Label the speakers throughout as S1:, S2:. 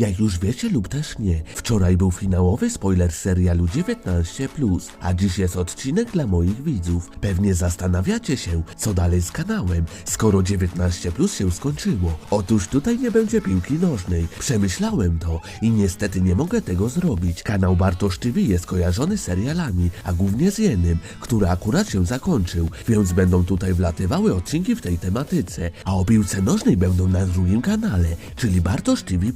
S1: Jak już wiecie lub też nie, wczoraj był finałowy spoiler serialu 19+, a dziś jest odcinek dla moich widzów. Pewnie zastanawiacie się, co dalej z kanałem, skoro 19+ się skończyło. Otóż tutaj nie będzie piłki nożnej. Przemyślałem to i niestety nie mogę tego zrobić. Kanał Bartosz TV jest kojarzony serialami, a głównie z jednym, który akurat się zakończył, więc będą tutaj wlatywały odcinki w tej tematyce, a o piłce nożnej będą na drugim kanale, czyli Bartosz TV+.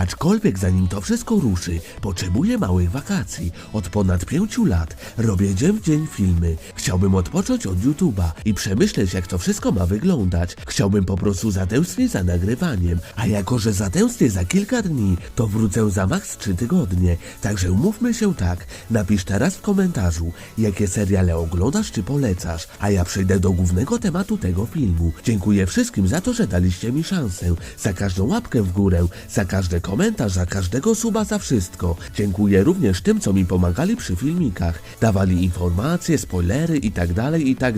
S1: Aczkolwiek zanim to wszystko ruszy, potrzebuję małych wakacji. Od ponad pięciu lat robię dzień w dzień filmy. Chciałbym odpocząć od YouTube'a i przemyśleć jak to wszystko ma wyglądać. Chciałbym po prostu zatęsknić za nagrywaniem, a jako że zatęsknię za kilka dni, to wrócę za maks 3 tygodnie. Także umówmy się tak, napisz teraz w komentarzu, jakie seriale oglądasz czy polecasz, a ja przejdę do głównego tematu tego filmu. Dziękuję wszystkim za to, że daliście mi szansę, za każdą łapkę w górę, za każdy komentarz, za każdego suba, za wszystko. Dziękuję również tym, co mi pomagali przy filmikach, dawali informacje, spoilery i tak dalej, i tak.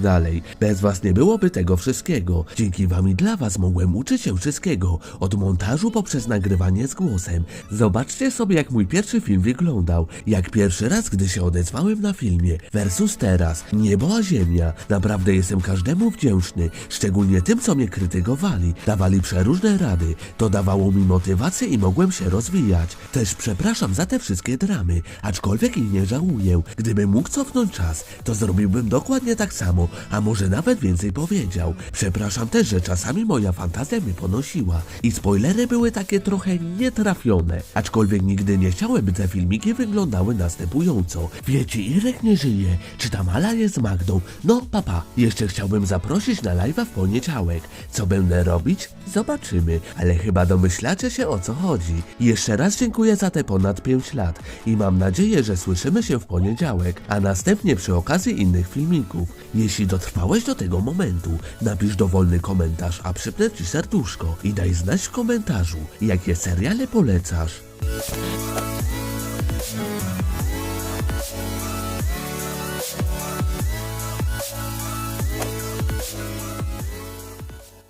S1: Bez was nie byłoby tego wszystkiego. Dzięki wam i dla was mogłem uczyć się wszystkiego, od montażu poprzez nagrywanie z głosem. Zobaczcie sobie, jak mój pierwszy film wyglądał, jak pierwszy raz, gdy się odezwałem na filmie, versus teraz, niebo a ziemia. Naprawdę jestem każdemu wdzięczny, szczególnie tym, co mnie krytykowali, dawali przeróżne rady. To dawało mi motywację i mogłem się rozwijać. Też przepraszam za te wszystkie dramy, aczkolwiek ich nie żałuję. Gdybym mógł cofnąć czas, to zrobiłbym dokładnie tak samo, a może nawet więcej powiedział. Przepraszam też, że czasami moja fantazja mnie ponosiła i spoilery były takie trochę nietrafione. Aczkolwiek nigdy nie chciałem, by te filmiki wyglądały następująco. Wiecie, Irek nie żyje, czy ta mala jest Magdą? No, papa, jeszcze chciałbym zaprosić na live'a w poniedziałek. Co będę robić? Zobaczymy, ale chyba domyślacie się o co chodzi. Jeszcze raz dziękuję za te ponad 5 lat i mam nadzieję, że słyszymy się w poniedziałek, a następnie przy okazji innych filmików. Jeśli dotrwałeś do tego momentu, napisz dowolny komentarz, a przypnę ci serduszko i daj znać w komentarzu, jakie seriale polecasz.